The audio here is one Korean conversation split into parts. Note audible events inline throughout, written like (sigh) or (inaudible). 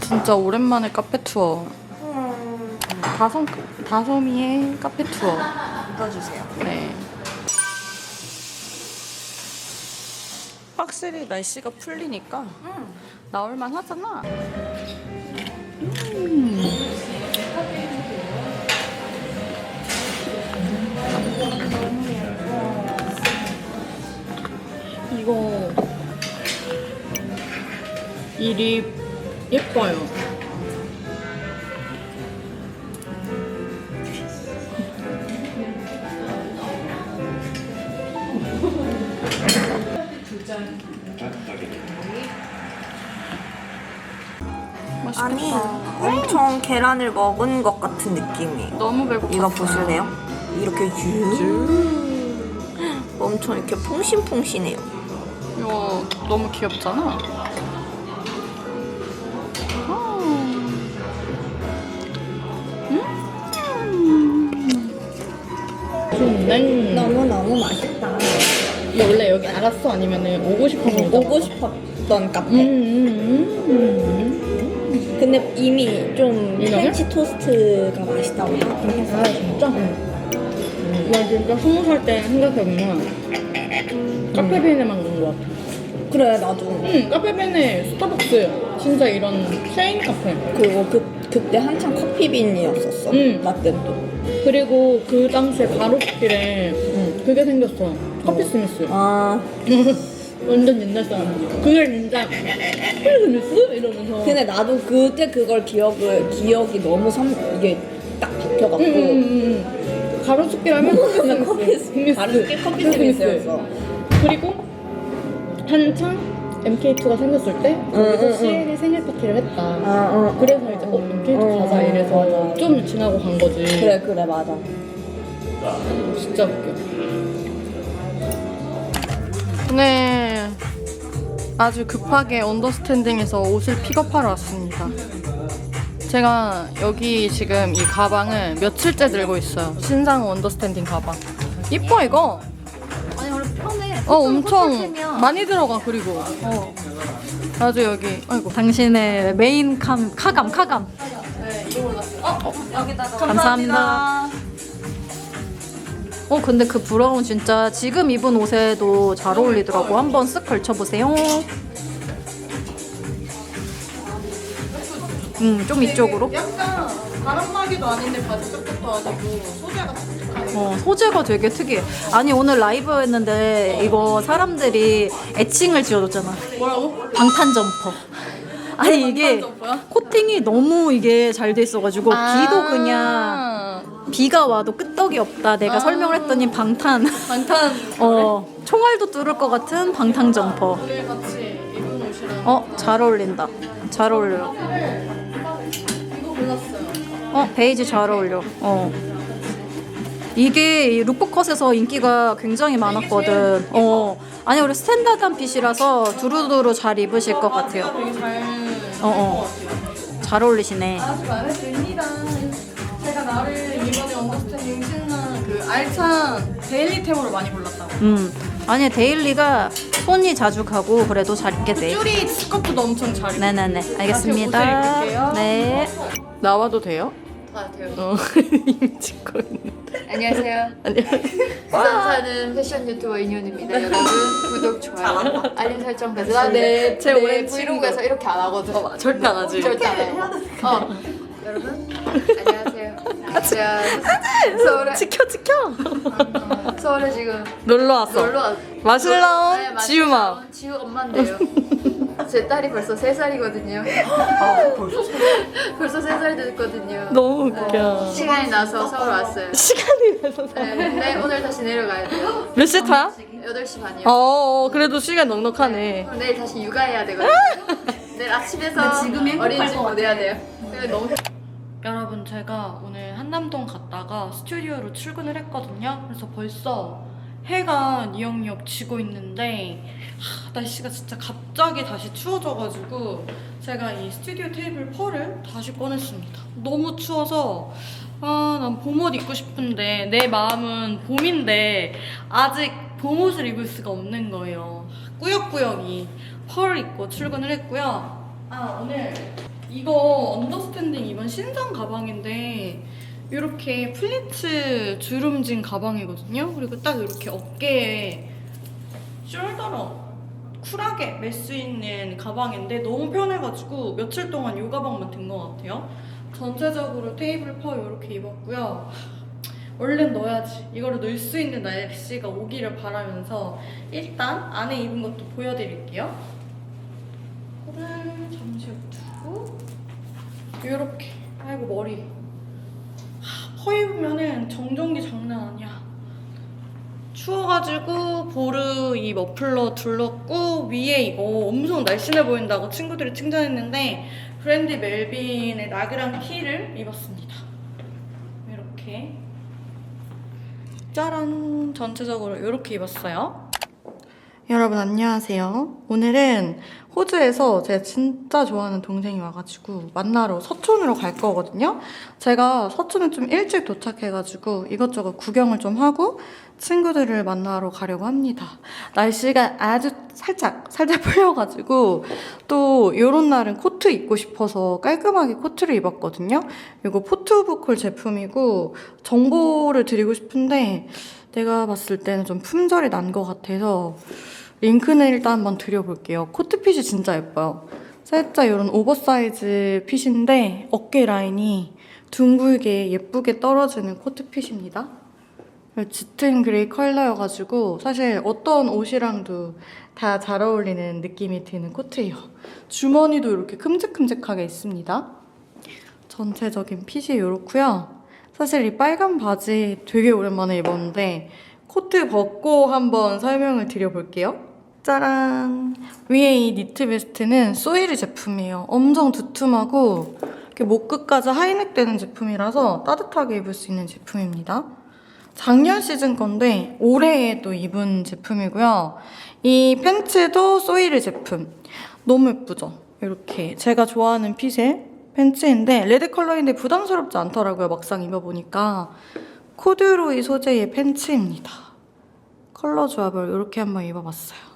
진짜 오랜만에 카페 투어. 음, 다솜 다솜이의 카페 투어. 묻어주세요. 네. 확실히 날씨가 풀리니까 음. 나올만 하잖아. 이거 이립 예뻐요. 아니, 엄청 계란을 먹은 것 같은 느낌이에요. 너무 배고파. 이거 보실래요? 이렇게 쭉. 엄청 이렇게 퐁신퐁신해요. 이거 너무 귀엽잖아. 아. 음. 너무너무 맛있다. 이거 원래 여기 알았어? 아니면 오고 싶어서 온 거야? 오고 싶었던 카페. 음, 음, 음, 근데 이미 좀 유명해? 프렌치 토스트가 맛있다고 하긴 해서. 아 진짜? 나 진짜 스무 살 때 생각해보면 카페베네만 간것 같아. 그래, 나도. 응, 카페베네, 스타벅스, 진짜 이런 체인 카페. 그리고 그, 그때 한창 커피빈이었었어. 응. 또. 그리고 그 당시에 가로수길에 응. 그게 생겼어. 커피 스미스. 아, (laughs) 완전 옛날 사람이지. 그게 진짜 커피 스미스? 이러면서. 근데 나도 그때 그걸 기억을, 기억이 너무 섬, 이게 딱 박혀갖고. 응, 응, 응, 응. 가로수길 하면 (laughs) 그냥 커피 스미스. 가로수길 커피 스미스였어. 그리고 한창 MK2가 생겼을 때 거기서 응, 응. CL이 생일 파티를 했다. 아, 어. 그래서 이제 어 MK2 어, 가자 이래서 맞아. 좀 지나고 간 거지. 그래, 그래, 맞아. 진짜 웃겨. 오늘 아주 급하게 언더스탠딩에서 옷을 픽업하러 왔습니다. 제가 여기 지금 이 가방을 며칠째 들고 있어요. 신상 언더스탠딩 가방. 이뻐 이거. 아니 원래 편해. 어 엄청 면 많이 들어가 그리고. 어. 아주 여기 아이고. 당신의 메인 감 카감 카감. 감사합니다. 어 근데 그 브라운 진짜 지금 입은 옷에도 잘 어울리더라고. 한번 쓱 걸쳐보세요. 음좀 이쪽으로. 약간 바람막이도 아닌데 바지 자켓도 아니고 소재가 어, 소재가 되게 특이해. 아니 오늘 라이브 했는데 이거 사람들이 애칭을 지어줬잖아. 뭐라고? 방탄 점퍼. 아니 이게? 코팅이 너무 이게 잘 돼 있어가지고 비도 그냥 비가 와도 끄떡이 없다. 내가 아. 설명을 했더니 방탄. 방탄 (laughs) 어 총알도 뚫을 것 같은 방탄 점퍼. 우리 같이 입은 옷이랑 어잘 어울린다. 잘 어울려. 어 베이지 잘 어울려. 어. 이게 이 룩북컷에서 인기가 굉장히 많았거든. 어. 아니 우리 스탠다드한 핏이라서 두루두루 잘 입으실 것 같아요. 되게 잘 어, 어. 잘 어울리시네. 아주 마음에 듭니다. 제가 나를 이번에 그 알찬 데일리템으로 많이 골랐다고. 음. 아니 데일리가 손이 자주 가고 그래도 잘 입게 돼. 쭈리 스커트도 엄청 잘 입고. 네네네. 옷을 알겠습니다. 입을게요. 네. 나와도 돼요? 다 돼요. 어, 이미 찍고 있는. 안녕하세요. 안녕. 부산 사는 패션 유튜버 인윤입니다. 여러분 구독 좋아요 알림 설정 배송. 네, 제 네, 오랜 브이로그에서 이렇게 안 하거든. 절대 안 하지. 절대 안 해요. (laughs) 어. 여러분 안녕하세요. 제가 서울에 (laughs) 지켜 지켜. 서울에 지금 놀러 왔어. 놀러 왔. 마실라온 네, 마실라온 지우마. 지우 엄마인데요. 제 딸이 벌써 3살이거든요. 벌써 3살 (laughs) 됐거든요. 너무 웃겨. 시간이 나서 서울 왔어요. 시간이 돼서 네, 근데 오늘 다시 내려가야 돼요. 몇시 타요? 8시 반이요. 어, 그래도 시간 넉넉하네. 그럼 내일 다시 육아해야 되거든요. (laughs) 내일 아침에서 어린이집 보내야 돼요. 너무 여러분 제가 오늘 한남동 갔다가 스튜디오로 출근을 했거든요. 그래서 벌써 해가 니역니역 지고 있는데 하, 날씨가 진짜 갑자기 다시 추워져가지고 제가 이 스튜디오 테이블 펄을 다시 꺼냈습니다. 너무 추워서 아, 난 봄옷 입고 싶은데 내 마음은 봄인데 아직 봄옷을 입을 수가 없는 거예요. 꾸역꾸역이 펄을 입고 출근을 했고요. 아 오늘 이거 언더스탠딩 이번 신상 가방인데 이렇게 플리츠 주름진 가방이거든요. 그리고 딱 이렇게 어깨에 숄더로 쿨하게 멜 수 있는 가방인데 너무 편해가지고 며칠 동안 이 가방만 든 것 같아요. 전체적으로 테이블 퍼 이렇게 입었고요. 얼른 넣어야지. 이거를 넣을 수 있는 날씨가 오기를 바라면서 일단 안에 입은 것도 보여드릴게요. 코를 잠시 두고 이렇게 아이고 머리 하, 퍼 입으면은 정전기 장난 아니야. 추워가지고 보르 이 머플러 둘렀고 위에 이거 엄청 날씬해 보인다고 친구들이 칭찬했는데 브랜디 멜빈의 나그랑 티를 입었습니다. 이렇게. 짜란 전체적으로 이렇게 입었어요. 여러분 안녕하세요. 오늘은 호주에서 제가 진짜 좋아하는 동생이 와가지고 만나러 서촌으로 갈 거거든요. 제가 서촌에 좀 일찍 도착해가지고 이것저것 구경을 좀 하고 친구들을 만나러 가려고 합니다. 날씨가 아주 살짝 살짝 (laughs) 풀려가지고 또 이런 날은 코트 입고 싶어서 깔끔하게 코트를 입었거든요. 이거 포트부콜 제품이고 정보를 드리고 싶은데 내가 봤을 때는 좀 품절이 난 것 같아서 링크는 일단 한번 드려볼게요. 코트핏이 진짜 예뻐요. 살짝 이런 오버사이즈 핏인데 어깨 라인이 둥글게 예쁘게 떨어지는 코트핏입니다. 짙은 그레이 컬러여가지고 사실 어떤 옷이랑도 다 잘 어울리는 느낌이 드는 코트예요. 주머니도 이렇게 큼직큼직하게 있습니다. 전체적인 핏이 이렇고요. 사실 이 빨간 바지 되게 오랜만에 입었는데 코트 벗고 한번 설명을 드려볼게요. 짜란! 위에 이 니트 베스트는 소이르 제품이에요. 엄청 두툼하고 이렇게 목 끝까지 하이넥 되는 제품이라서 따뜻하게 입을 수 있는 제품입니다. 작년 시즌 건데 올해에 또 입은 제품이고요. 이 팬츠도 소이르 제품. 너무 예쁘죠? 이렇게 제가 좋아하는 핏의 팬츠인데 레드 컬러인데 부담스럽지 않더라고요. 막상 입어보니까 코듀로이 소재의 팬츠입니다. 컬러 조합을 이렇게 한번 입어봤어요.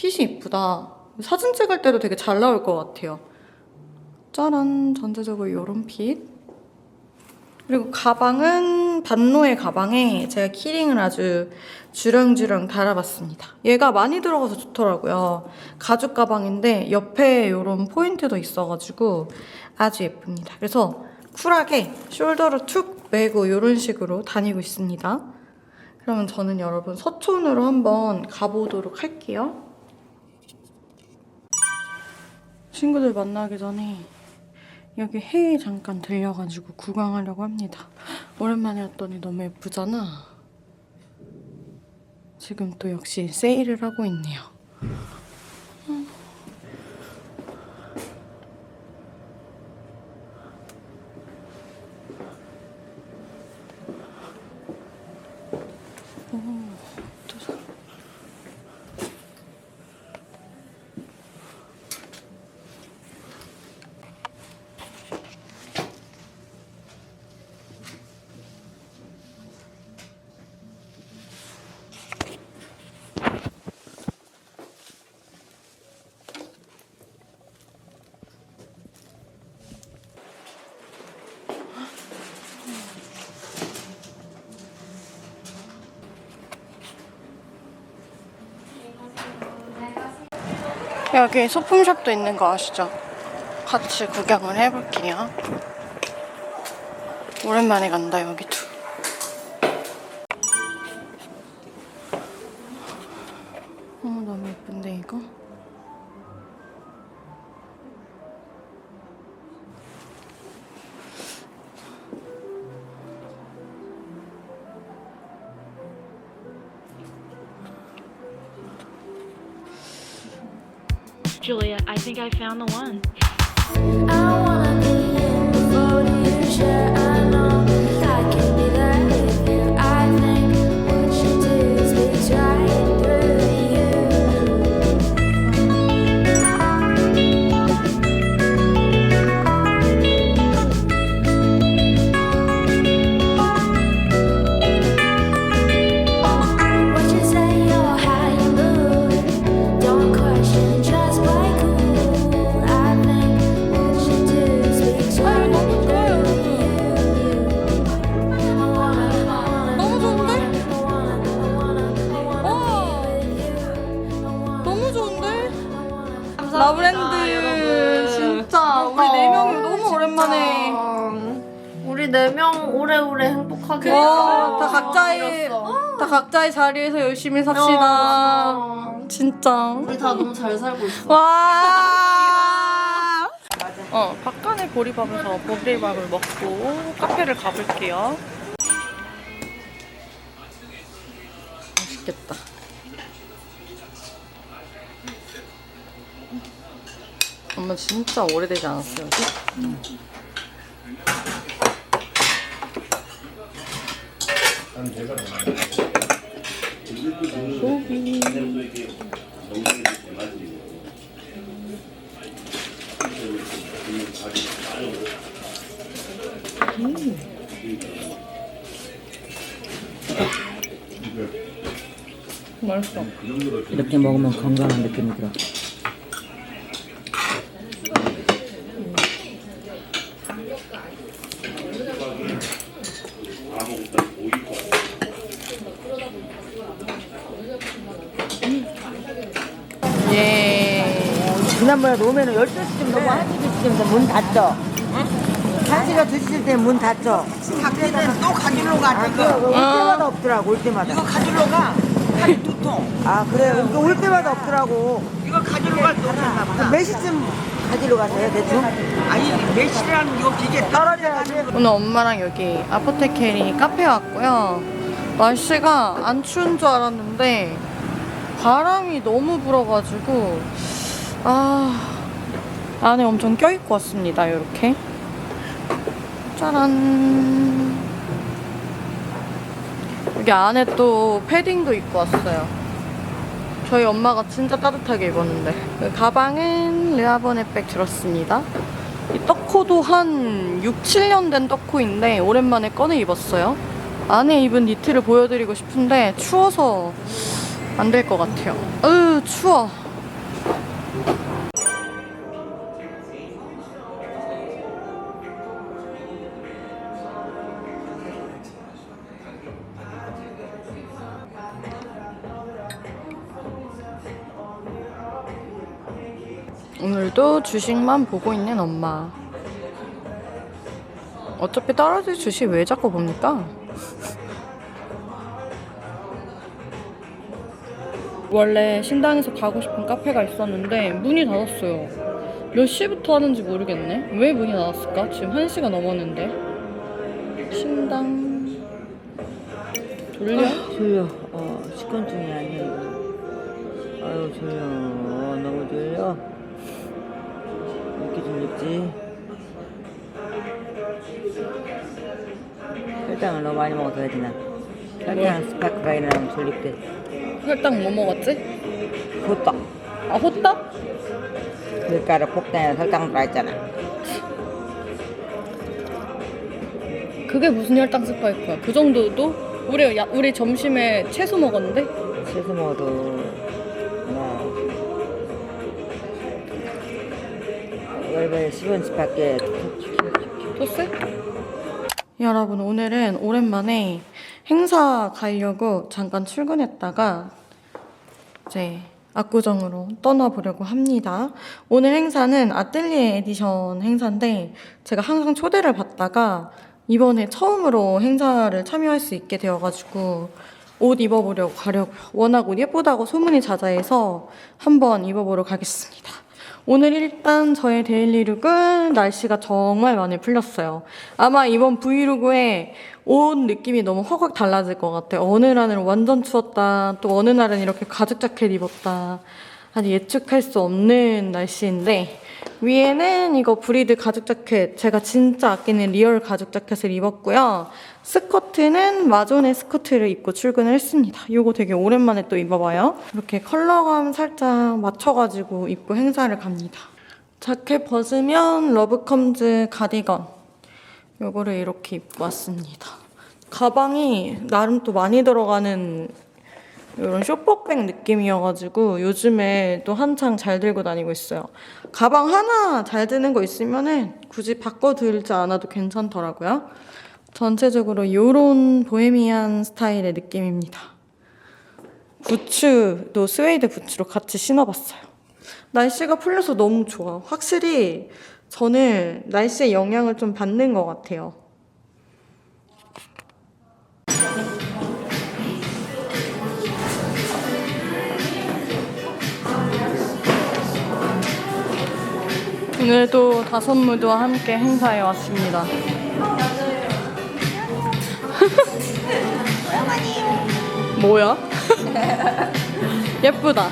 핏이 이쁘다. 사진 찍을 때도 되게 잘 나올 것 같아요. 짜란 전체적으로 이런 핏. 그리고 가방은 반노의 가방에 제가 키링을 아주 주렁주렁 달아봤습니다. 얘가 많이 들어가서 좋더라고요. 가죽 가방인데 옆에 이런 포인트도 있어가지고 아주 예쁩니다. 그래서 쿨하게 숄더를 툭 메고 이런 식으로 다니고 있습니다. 그러면 저는 여러분 서촌으로 한번 가보도록 할게요. 친구들 만나기 전에 여기 해에 잠깐 들려가지고 구경하려고 합니다. 오랜만에 왔더니 너무 예쁘잖아. 지금 또 역시 세일을 하고 있네요. 여기 소품샵도 있는 거 아시죠? 같이 구경을 해볼게요. 오랜만에 간다, 여기도. 어, 너무 예쁜데, 이거? I found the one. 네 명 오래오래 행복하게 와, 다 각자의 다 각자의 자리에서 열심히 삽시다. 진짜. 우리 다 너무 잘 살고 있어. 와. (laughs) 어, 박간의 보리밥에서 보리밥을 먹고 카페를 가볼게요. 맛있겠다. 엄마 진짜 오래되지 않았어요, 여기? 맛있어. 이렇게 먹으면 건강한 느낌이 들어. 예. 지난번에 오면은 12시쯤 넘어 1시쯤 문 닫죠? 1시가 2시쯤 되면 문 닫죠? 닭대는 또 가지러 가 아, 지금 그거 올 때마다 없더라고, 올 때마다. 이거 가지러 가 다리 두 통 아, 그래요? 이거 올 때마다 없더라고. 이거 가지러 갈데 없었나 그럼 보다 몇 시쯤 가지러 가세요, 대충? 아니 매실이라는 이거 기계 떨어져야지. 오늘 엄마랑 여기 아포테케리 카페 왔고요. 날씨가 안 추운 줄 알았는데 바람이 너무 불어가지고 아 안에 엄청 껴입고 왔습니다. 이렇게 짜란 여기 안에 또 패딩도 입고 왔어요. 저희 엄마가 진짜 따뜻하게 입었는데 그 가방은 르아보네백 들었습니다. 이 떡코도 한 6, 7년 된 떡코인데 오랜만에 꺼내 입었어요. 안에 입은 니트를 보여드리고 싶은데 추워서 안 될 것 같아요. 으 추워. 오늘도 주식만 보고 있는 엄마. 어차피 떨어질 주식 왜 자꾸 봅니까? 원래 신당에서 가고 싶은 카페가 있었는데 문이 닫았어요. 몇 시부터 하는지 모르겠네. 왜 문이 닫았을까? 지금 1시가 넘었는데. 신당 돌려? 졸려. 어, 식곤증이 아니야, 이거. 아유, 졸려. 너무 졸려. 이렇게 졸립지? 혈당을 너무 많이 먹어서 그러지, 나. 혈당 스파크가 일어나면 졸립대. 혈당 뭐 먹었지? 호떡. 아 호떡? 밀가루 폭탄에 설탕 들어있잖아. 그게 무슨 혈당 스파이크야? 그 정도도? 우리 야, 우리 점심에 채소 먹었는데? 채소 먹어도 나 월별 10원씩 밖에 토스? 여러분 오늘은 오랜만에 행사 가려고 잠깐 출근했다가 이제 압구정으로 떠나보려고 합니다. 오늘 행사는 아뜰리에 에디션 행사인데 제가 항상 초대를 받다가 이번에 처음으로 행사를 참여할 수 있게 되어가지고 옷 입어보려고 가려고요. 워낙 옷 예쁘다고 소문이 자자해서 한번 입어보러 가겠습니다. 오늘 일단 저의 데일리 룩은 날씨가 정말 많이 풀렸어요. 아마 이번 브이로그에 옷 느낌이 너무 확확 달라질 것 같아요. 어느 날은 완전 추웠다. 또 어느 날은 이렇게 가죽 자켓 입었다. 아주 예측할 수 없는 날씨인데 위에는 이거 브리드 가죽 자켓 제가 진짜 아끼는 리얼 가죽 자켓을 입었고요. 스커트는 마존의 스커트를 입고 출근을 했습니다. 이거 되게 오랜만에 또 입어봐요. 이렇게 컬러감 살짝 맞춰가지고 입고 행사를 갑니다. 자켓 벗으면 러브컴즈 가디건 요거를 이렇게 입고 왔습니다. 가방이 나름 또 많이 들어가는 이런 쇼퍼백 느낌이어가지고 요즘에 또 한창 잘 들고 다니고 있어요. 가방 하나 잘 드는 거 있으면은 굳이 바꿔 들지 않아도 괜찮더라고요. 전체적으로 이런 보헤미안 스타일의 느낌입니다. 부츠도 스웨이드 부츠로 같이 신어봤어요. 날씨가 풀려서 너무 좋아. 확실히 저는 날씨의 영향을 좀 받는 것 같아요. 오늘도 다섯무드와 함께 행사에 왔습니다. 뭐야? 예쁘다.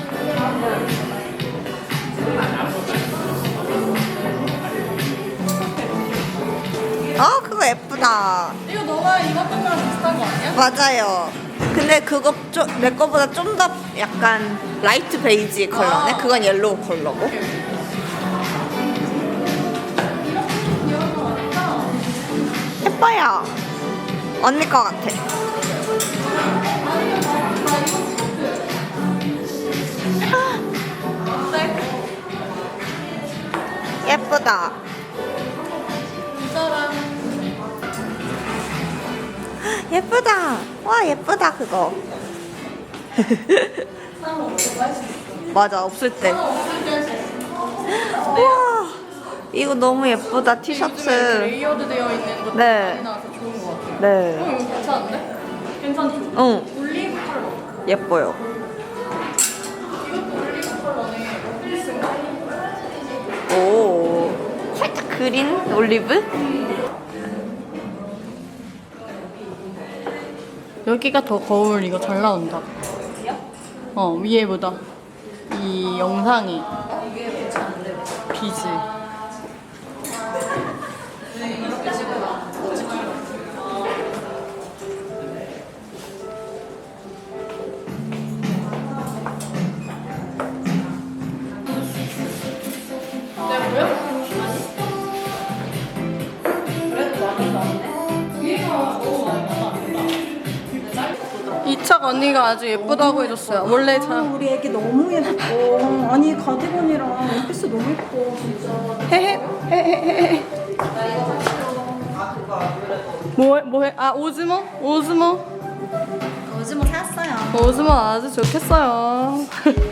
어 그거 예쁘다 이거 너가 입었던 거랑 비슷한 거 아니야? 맞아요 근데 그거 좀, 내 거보다 좀 더 약간 라이트 베이지 컬러네 그건 옐로우 컬러고 예뻐요 언니 거 같아 (gasps) 예쁘다 (gasps) 예쁘다. 와 예쁘다 그거. (laughs) 맞아 없을 때. 와 이거 너무 예쁘다 티셔츠. 레이어드 되어 있는 것도 네. 많이 나와서 좋은 것 같아요. 네. 어, 이거 괜찮은데? 괜찮죠? 응 올리브 컬러. 예뻐요. 이것도 올리브 컬러네. 필스인가? 오 살짝 그린 올리브? 여기가 더 거울 이거 잘 나온다. 어 위에보다 이 영상이 언니가 아주 예쁘다고 해줬어요. 원래 잘 우리 애기 너무 예뻐. 아니 가디건이랑 원피스 너무 예뻐 진짜. 뭐해 뭐해 아 오즈모 오즈모 오즈모 샀어요. 오즈모 아주 좋겠어요. (laughs)